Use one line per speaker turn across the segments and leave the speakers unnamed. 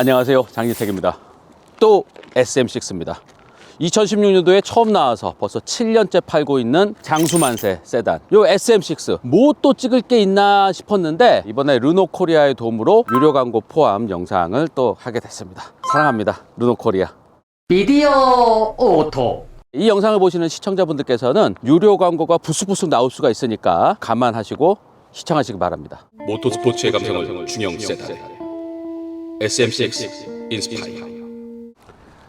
안녕하세요. 장기택입니다. 또 SM6입니다. 2016년도에 처음 나와서 벌써 7년째 팔고 있는 장수만세 세단. 요 SM6. 뭐 또 찍을 게 있나 싶었는데 이번에 르노 코리아의 도움으로 유료 광고 포함 영상을 또 하게 됐습니다. 사랑합니다. 르노 코리아.
비디오 오토
이 영상을 보시는 시청자분들께서는 유료 광고가 부스부스 나올 수가 있으니까 감안하시고 시청하시기 바랍니다.
모토스포츠의 감성을 중형 세단 SM6 인스파이어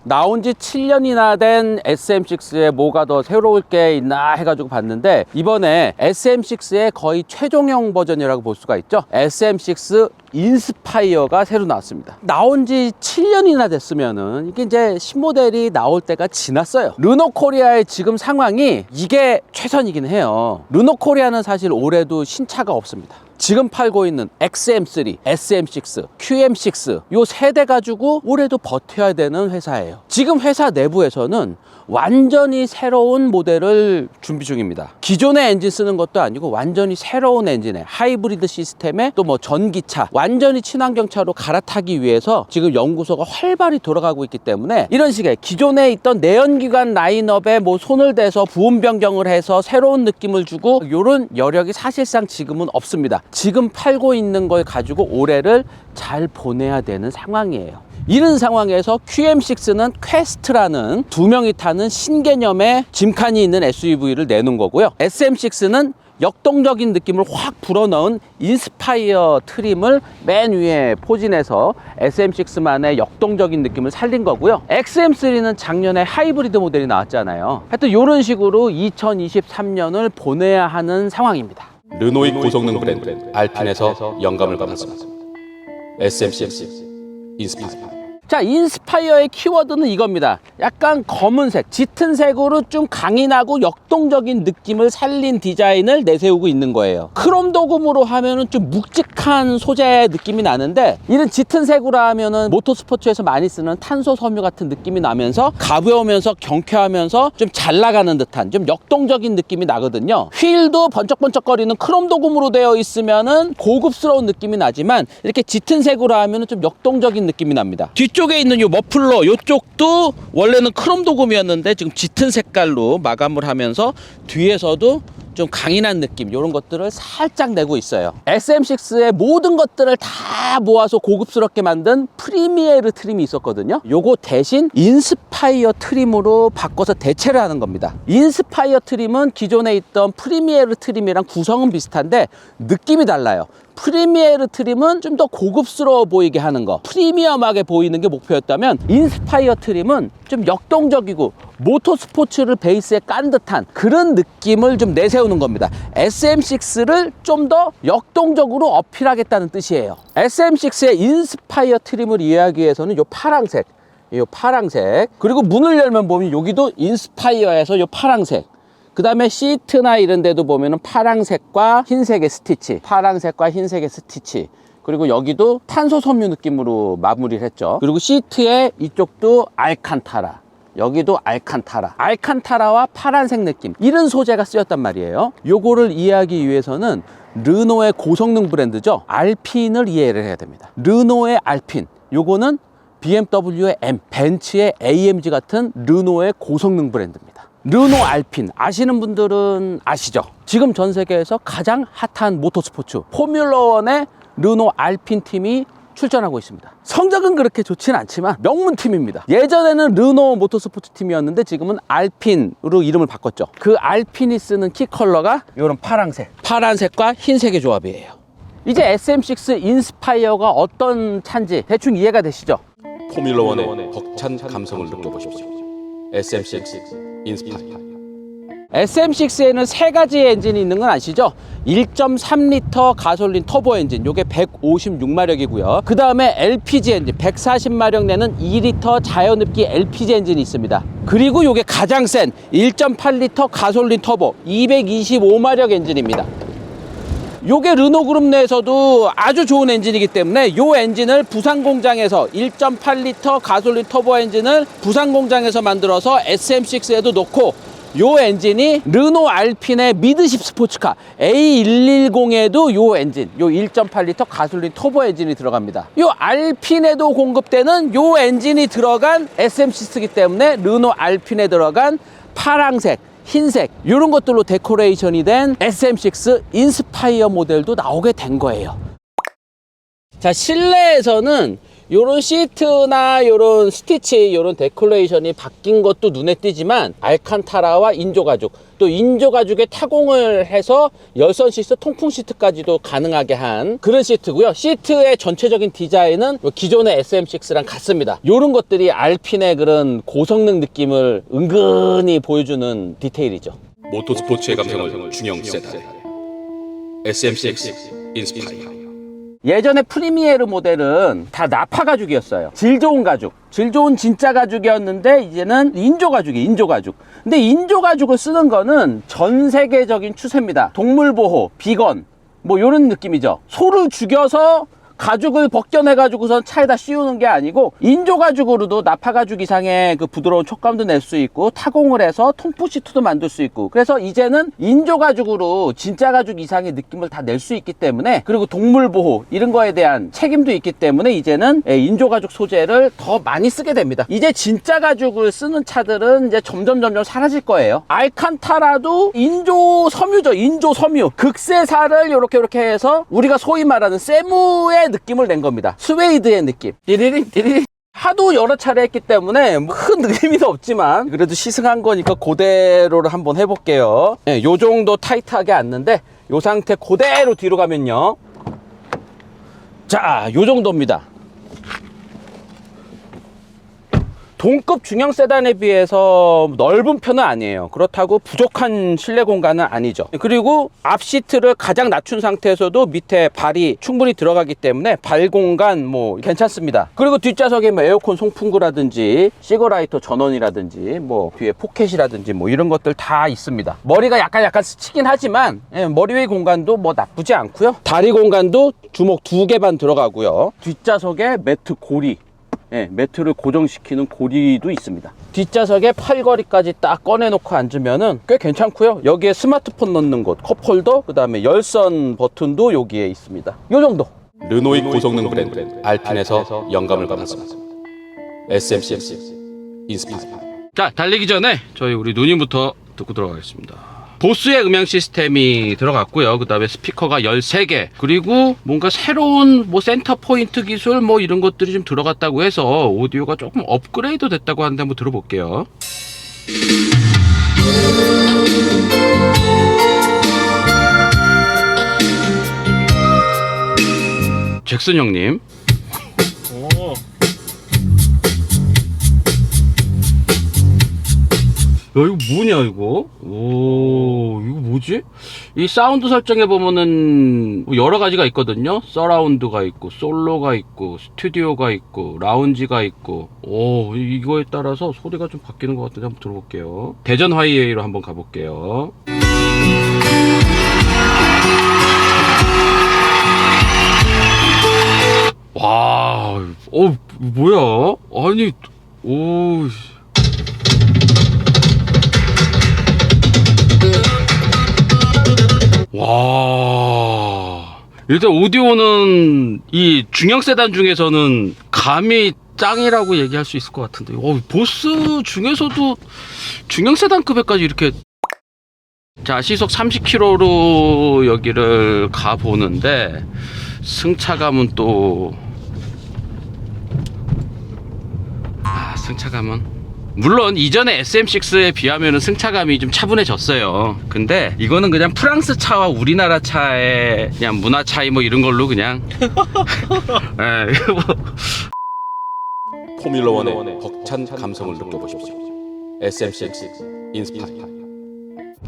나온 지 7년이나 된 SM6에 뭐가 더 새로울 게 있나 해가지고 봤는데 이번에 SM6의 거의 최종형 버전이라고 볼 수가 있죠. SM6 인스파이어가 새로 나왔습니다. 나온 지 7년이나 됐으면은 이게 이제 신모델이 나올 때가 지났어요. 르노 코리아의 지금 상황이 이게 최선이긴 해요. 르노 코리아는 사실 올해도 신차가 없습니다. 지금 팔고 있는 XM3, SM6, QM6 요 세 대 가지고 올해도 버텨야 되는 회사예요. 지금 회사 내부에서는 완전히 새로운 모델을 준비 중입니다. 기존의 엔진 쓰는 것도 아니고 완전히 새로운 엔진에 하이브리드 시스템에 또 뭐 전기차 완전히 친환경차로 갈아타기 위해서 지금 연구소가 활발히 돌아가고 있기 때문에 이런 식의 기존에 있던 내연기관 라인업에 뭐 손을 대서 부분 변경을 해서 새로운 느낌을 주고 이런 여력이 사실상 지금은 없습니다. 지금 팔고 있는 걸 가지고 올해를 잘 보내야 되는 상황이에요. 이런 상황에서 QM6는 퀘스트라는 두 명이 타는 신개념의 짐칸이 있는 SUV를 내놓은 거고요. SM6는 역동적인 느낌을 확 불어넣은 인스파이어 트림을 맨 위에 포진해서 SM6만의 역동적인 느낌을 살린 거고요. XM3는 작년에 하이브리드 모델이 나왔잖아요. 하여튼 이런 식으로 2023년을 보내야 하는 상황입니다.
르노이 고성능 브랜드 알핀에서 영감을 받았습니다. SM6 인스파이어
자, 인스파이어의 키워드는 이겁니다. 약간 검은색, 짙은 색으로 좀 강인하고 역동적인 느낌을 살린 디자인을 내세우고 있는 거예요. 크롬 도금으로 하면은 좀 묵직한 소재 느낌이 나는데 이런 짙은 색으로 하면은 모터스포츠에서 많이 쓰는 탄소 섬유 같은 느낌이 나면서 가벼우면서 경쾌하면서 좀 잘 나가는 듯한 좀 역동적인 느낌이 나거든요. 휠도 번쩍번쩍거리는 크롬 도금으로 되어 있으면은 고급스러운 느낌이 나지만 이렇게 짙은 색으로 하면은 좀 역동적인 느낌이 납니다. 뒤쪽 에 있는 요 머플러 요쪽도 원래는 크롬 도금이었는데 지금 짙은 색깔로 마감을 하면서 뒤에서도 좀 강인한 느낌 이런 것들을 살짝 내고 있어요. SM6의 모든 것들을 다 모아서 고급스럽게 만든 프리미에르 트림이 있었거든요. 요거 대신 인스파이어 트림으로 바꿔서 대체를 하는 겁니다. 인스파이어 트림은 기존에 있던 프리미에르 트림이랑 구성은 비슷한데 느낌이 달라요 프리미에르 트림은 좀 더 고급스러워 보이게 하는 거. 프리미엄하게 보이는 게 목표였다면 인스파이어 트림은 좀 역동적이고 모터스포츠를 베이스에 깐 듯한 그런 느낌을 좀 내세우는 겁니다. SM6를 좀 더 역동적으로 어필하겠다는 뜻이에요. SM6의 인스파이어 트림을 이해하기 위해서는 요 파랑색 요 파랑색 그리고 문을 열면 보면 여기도 인스파이어에서 요 파랑색 그 다음에 시트나 이런 데도 보면은 파랑색과 흰색의 스티치 파랑색과 흰색의 스티치 그리고 여기도 탄소 섬유 느낌으로 마무리를 했죠. 그리고 시트의 이쪽도 알칸타라 여기도 알칸타라. 알칸타라와 파란색 느낌 이런 소재가 쓰였단 말이에요. 요거를 이해하기 위해서는 르노의 고성능 브랜드죠. 알핀을 이해를 해야 됩니다. 르노의 알핀 요거는 BMW의 M, 벤츠의 AMG 같은 르노의 고성능 브랜드입니다. 르노 알핀 아시는 분들은 아시죠? 지금 전 세계에서 가장 핫한 모터스포츠 포뮬러1의 르노 알핀 팀이 출전하고 있습니다. 성적은 그렇게 좋지는 않지만 명문 팀입니다. 예전에는 르노 모터스포츠 팀이었는데 지금은 알핀으로 이름을 바꿨죠. 그 알핀이 쓰는 키 컬러가 이런 파랑색, 파란색과 흰색의 조합이에요. 이제 SM6 인스파이어가 어떤 차인지 대충 이해가 되시죠?
포뮬러 1의 벅찬 감성을 느껴보십시오 SM6 인스파이어
SM6에는 세 가지의 엔진이 있는 건 아시죠? 1.3L 가솔린 터보 엔진, 요게 156마력이고요. 그 다음에 LPG 엔진, 140마력 내는 2L 자연흡기 LPG 엔진이 있습니다. 그리고 요게 가장 센 1.8L 가솔린 터보, 225마력 엔진입니다. 요게 르노 그룹 내에서도 아주 좋은 엔진이기 때문에 요 엔진을 부산 공장에서 1.8L 가솔린 터보 엔진을 부산 공장에서 만들어서 SM6에도 넣고 요 엔진이 르노 알핀의 미드십 스포츠카 A110에도 요 엔진, 요 1.8리터 가솔린 터보 엔진이 들어갑니다. 요 알핀에도 공급되는 요 엔진이 들어간 SM6이기 때문에 르노 알핀에 들어간 파랑색, 흰색 이런 것들로 데코레이션이 된 SM6 인스파이어 모델도 나오게 된 거예요. 자 실내에서는 요런 시트나 요런 스티치 요런 데코레이션이 바뀐 것도 눈에 띄지만 알칸타라와 인조 가죽 또 인조 가죽에 타공을 해서 열선 시트 통풍 시트까지도 가능하게 한 그런 시트고요. 시트의 전체적인 디자인은 요 기존의 SM6랑 같습니다. 요런 것들이 알핀의 그런 고성능 느낌을 은근히 보여주는 디테일이죠.
모토스포츠의 감성을 중형 세단. SM6 인스파이어
예전에 프리미에르 모델은 다 나파 가죽이었어요. 질 좋은 가죽. 질 좋은 진짜 가죽이었는데 이제는 인조 가죽이 인조 가죽. 근데 인조 가죽을 쓰는 거는 전 세계적인 추세입니다. 동물 보호, 비건 뭐 이런 느낌이죠. 소를 죽여서 가죽을 벗겨내 가지고선 차에다 씌우는 게 아니고 인조 가죽으로도 나파 가죽 이상의 그 부드러운 촉감도 낼 수 있고 타공을 해서 통풍 시트도 만들 수 있고 그래서 이제는 인조 가죽으로 진짜 가죽 이상의 느낌을 다 낼 수 있기 때문에 그리고 동물 보호 이런 거에 대한 책임도 있기 때문에 이제는 예, 인조 가죽 소재를 더 많이 쓰게 됩니다. 이제 진짜 가죽을 쓰는 차들은 이제 점점 점점 사라질 거예요. 알칸타라도 인조 섬유죠. 인조 섬유. 극세사를 이렇게 이렇게 해서 우리가 소위 말하는 세무의 느낌을 낸 겁니다. 스웨이드의 느낌. 띠리링 띠리링. 하도 여러 차례 했기 때문에 뭐 큰 의미도 없지만 그래도 시승한 거니까 그대로를 한번 해볼게요. 예, 요 정도 타이트하게 앉는데 요 상태 그대로 뒤로 가면요. 자, 요 정도입니다. 동급 중형 세단에 비해서 넓은 편은 아니에요. 그렇다고 부족한 실내 공간은 아니죠. 그리고 앞 시트를 가장 낮춘 상태에서도 밑에 발이 충분히 들어가기 때문에 발 공간 뭐 괜찮습니다. 그리고 뒷좌석에 뭐 에어컨 송풍구라든지 시거라이터 전원이라든지 뭐 뒤에 포켓이라든지 뭐 이런 것들 다 있습니다. 머리가 약간 약간 스치긴 하지만 예, 머리 위의 공간도 뭐 나쁘지 않고요. 다리 공간도 주먹 두 개 반 들어가고요. 뒷좌석에 매트 고리 예, 매트를 고정시키는 고리도 있습니다. 뒷좌석에 팔걸이까지 딱 꺼내놓고 앉으면은 꽤 괜찮고요. 여기에 스마트폰 넣는 곳, 컵홀더, 그 다음에 열선 버튼도 여기에 있습니다. 요 정도.
르노이 고성능 브랜드 알핀에서 영감을 받았습니다. SM6 인스파이어
자, 달리기 전에 저희 우리 누님부터 듣고 들어가겠습니다. 보스의 음향 시스템이 들어갔고요. 그 다음에 스피커가 13개. 그리고 뭔가 새로운 뭐 센터 포인트 기술 뭐 이런 것들이 좀 들어갔다고 해서 오디오가 조금 업그레이드 됐다고 하는데 한번 들어볼게요. 잭슨 형님. 이거 뭐냐 이거? 오 이거 뭐지? 이 사운드 설정에 보면은 뭐 여러 가지가 있거든요. 서라운드가 있고 솔로가 있고 스튜디오가 있고 라운지가 있고 오 이거에 따라서 소리가 좀 바뀌는 것 같은데 한번 들어볼게요. 대전 하이웨이로 한번 가볼게요. 와, 어 뭐야? 아니 오. 와. 일단 오디오는 이 중형 세단 중에서는 감이 짱이라고 얘기할 수 있을 것 같은데. 어, 보스 중에서도 중형 세단급에까지 이렇게 자, 시속 30km로 여기를 가 보는데 승차감은 또 아, 승차감은 물론 이전에 SM6에 비하면 승차감이 좀 차분해졌어요. 근데 이거는 그냥 프랑스 차와 우리나라 차의 그냥 문화 차이 뭐 이런 걸로 그냥 예, 뭐
포뮬러 원의 벅찬 감성을 느껴보십시오. SM6 인스파이어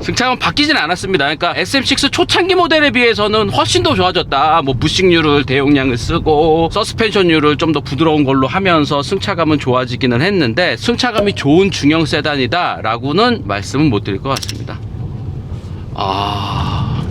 승차감 바뀌진 않았습니다. 그러니까 SM6 초창기 모델에 비해서는 훨씬 더 좋아졌다. 뭐 부식률을 대용량을 쓰고 서스펜션율을 좀 더 부드러운 걸로 하면서 승차감은 좋아지기는 했는데 승차감이 좋은 중형 세단이다라고는 말씀은 못 드릴 것 같습니다. 아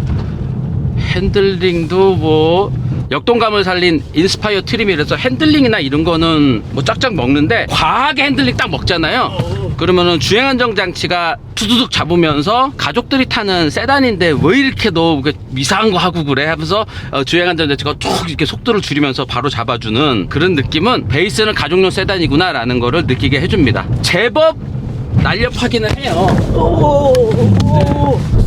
핸들링도 뭐 역동감을 살린 인스파이어 트림이라서 핸들링이나 이런 거는 뭐 짝짝 먹는데 과하게 핸들링 딱 먹잖아요. 그러면은 주행 안정 장치가 두두둑 잡으면서 가족들이 타는 세단인데 왜 이렇게 너 이상한 거 하고 그래 하면서 어, 주행 안정 장치가 툭 이렇게 속도를 줄이면서 바로 잡아주는 그런 느낌은 베이스는 가족용 세단이구나 라는 거를 느끼게 해줍니다. 제법 날렵하기는 해요.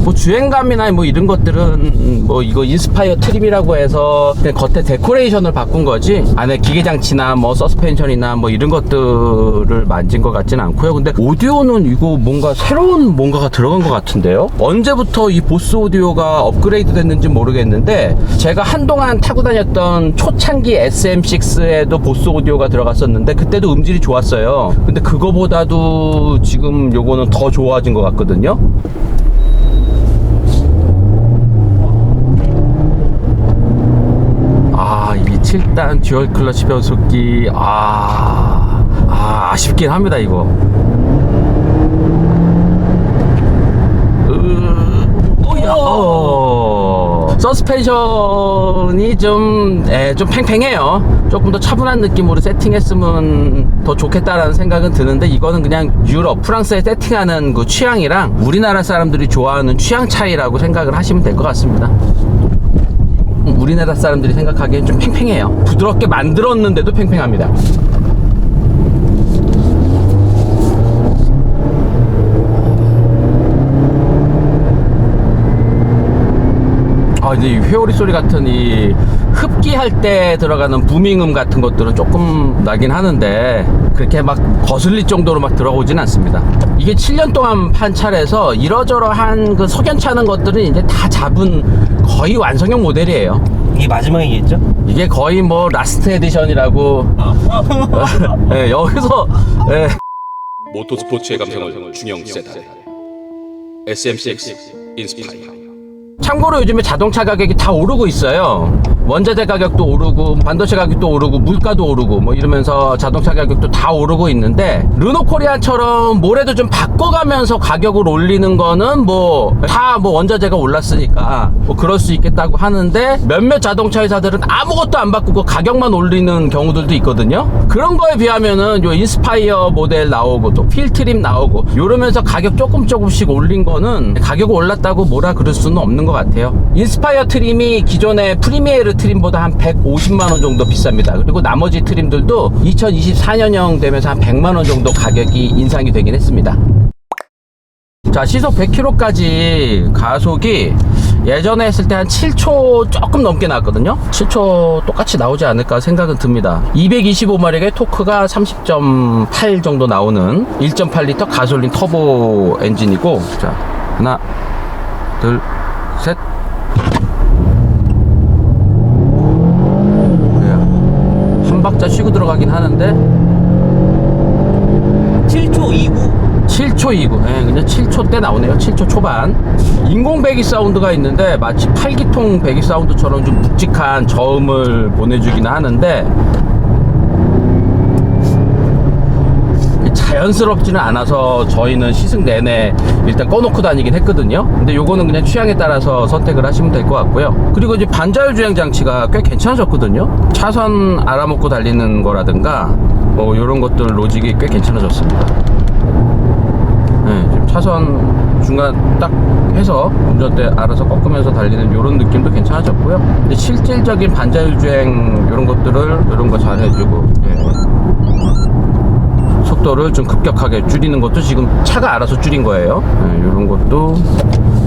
뭐 주행감이나 뭐 이런 것들은 뭐 이거 인스파이어 트림이라고 해서 겉에 데코레이션을 바꾼 거지 안에 기계 장치나 뭐 서스펜션이나 뭐 이런 것들을 만진 것 같지는 않고요. 근데 오디오는 이거 뭔가 새로운 뭔가가 들어간 것 같은데요. 언제부터 이 보스 오디오가 업그레이드 됐는지 모르겠는데 제가 한동안 타고 다녔던 초창기 SM6에도 보스 오디오가 들어갔었는데 그때도 음질이 좋았어요. 근데 그거보다도 지금 요거는 더 좋아진 것 같거든요. 아, 이 7단 듀얼 클러치 변속기, 아, 아, 아쉽긴 합니다, 이거. 으, 오야, 어. 서스펜션이 좀, 에, 좀 팽팽해요. 조금 더 차분한 느낌으로 세팅했으면 더 좋겠다라는 생각은 드는데, 이거는 그냥 유럽, 프랑스에 세팅하는 그 취향이랑 우리나라 사람들이 좋아하는 취향 차이라고 생각을 하시면 될 것 같습니다. 우리나라 사람들이 생각하기엔 좀 팽팽해요. 부드럽게 만들었는데도 팽팽합니다. 아, 이제 이 회오리 소리 같은 이 흡기할 때 들어가는 부밍음 같은 것들은 조금 나긴 하는데 그렇게 막 거슬릴 정도로 막 들어오진 않습니다. 이게 7년 동안 판 차라서 이러저러한 그 석연찮은 것들은 이제 다 잡은 거의 완성형 모델이에요.
이게 마지막이겠죠?
이게 거의 뭐 라스트 에디션이라고 예, 여기서 예,
모터스포츠의 감성을 중형 세단 SM6 인스파이어
참고로 요즘에 자동차 가격이 다 오르고 있어요. 원자재 가격도 오르고 반도체 가격도 오르고 물가도 오르고 뭐 이러면서 자동차 가격도 다 오르고 있는데 르노 코리아처럼 뭐래도 좀 바꿔가면서 가격을 올리는 거는 뭐다뭐 원자재가 올랐으니까 뭐 그럴 수 있겠다고 하는데 몇몇 자동차 회사들은 아무것도 안 바꾸고 가격만 올리는 경우들도 있거든요. 그런 거에 비하면은 요 인스파이어 모델 나오고 또 필트림 나오고 이러면서 가격 조금 조금씩 올린 거는 가격 올랐다고 뭐라 그럴 수는 없는 것 같아요. 인스파이어 트림이 기존의 프리미 트림보다 한 150만 원 정도 비쌉니다. 그리고 나머지 트림들도 2024년형 되면서 한 100만 원 정도 가격이 인상이 되긴 했습니다. 자 시속 100km까지 가속이 예전에 했을 때 한 7초 조금 넘게 나왔거든요 7초 똑같이 나오지 않을까 생각은 듭니다 225마력의 토크가 30.8 정도 나오는 1.8L 가솔린 터보 엔진이고 자 하나 둘셋 한 박자 쉬고 들어가긴 하는데
7초 29
7초 29. 예, 그냥 7초 때 나오네요. 7초 초반. 인공 배기 사운드가 있는데 마치 팔기통 배기 사운드처럼 좀 묵직한 저음을 보내주기는 하는데 자연스럽지는 않아서 저희는 시승 내내 일단 꺼놓고 다니긴 했거든요. 근데 요거는 그냥 취향에 따라서 선택을 하시면 될 것 같고요. 그리고 이제 반자율 주행 장치가 꽤 괜찮아졌거든요. 차선 알아먹고 달리는 거라든가 뭐 이런 것들 로직이 꽤 괜찮아졌습니다. 네, 지금 차선 중간 딱 해서 운전대 알아서 꺾으면서 달리는 이런 느낌도 괜찮아졌고요. 근데 실질적인 반자율 주행 이런 것들을 이런 거 잘 해주고 예. 속도를 좀 급격하게 줄이는 것도 지금 차가 알아서 줄인 거예요. 네, 이런 것도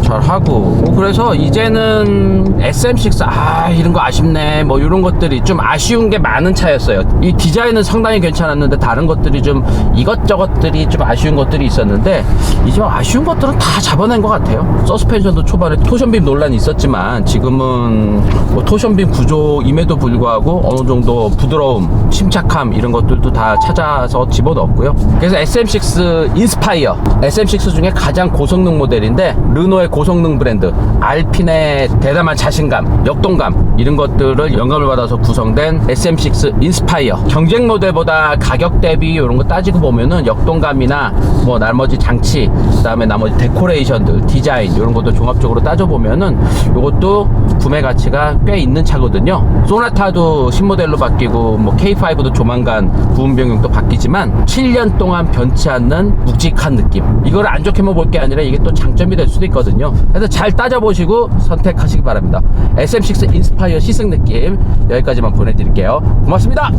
잘 하고 뭐 그래서 이제는 SM6 아 이런 거 아쉽네 뭐 이런 것들이 좀 아쉬운 게 많은 차였어요. 이 디자인은 상당히 괜찮았는데 다른 것들이 좀 이것저것들이 좀 아쉬운 것들이 있었는데 이제 아쉬운 것들은 다 잡아낸 것 같아요. 서스펜션도 초반에 토션빔 논란이 있었지만 지금은 뭐 토션빔 구조임에도 불구하고 어느 정도 부드러움, 침착함 이런 것들도 다 찾아서 집어넣 었고요. 그래서 SM6 인스파이어 SM6 중에 가장 고성능 모델인데 르노의 고성능 브랜드 알핀의 대담한 자신감, 역동감 이런 것들을 영감을 받아서 구성된 SM6 인스파이어 경쟁 모델보다 가격 대비 이런 거 따지고 보면은 역동감이나 뭐 나머지 장치 그다음에 나머지 데코레이션들 디자인 이런 것도 종합적으로 따져 보면은 이것도 구매 가치가 꽤 있는 차거든요. 소나타도 신모델로 바뀌고 뭐 K5도 조만간 변경도 바뀌지만 7년 동안 변치 않는 묵직한 느낌. 이걸 안 좋게만 뭐 볼게 아니라 이게 또 장점이 될 수도 있거든요. 그래서 잘 따져보시고 선택하시기 바랍니다. SM6 인스파이어 시승 느낌 여기까지만 보내드릴게요. 고맙습니다.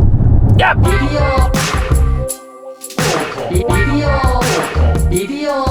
야!
미디어. 미디어. 비디오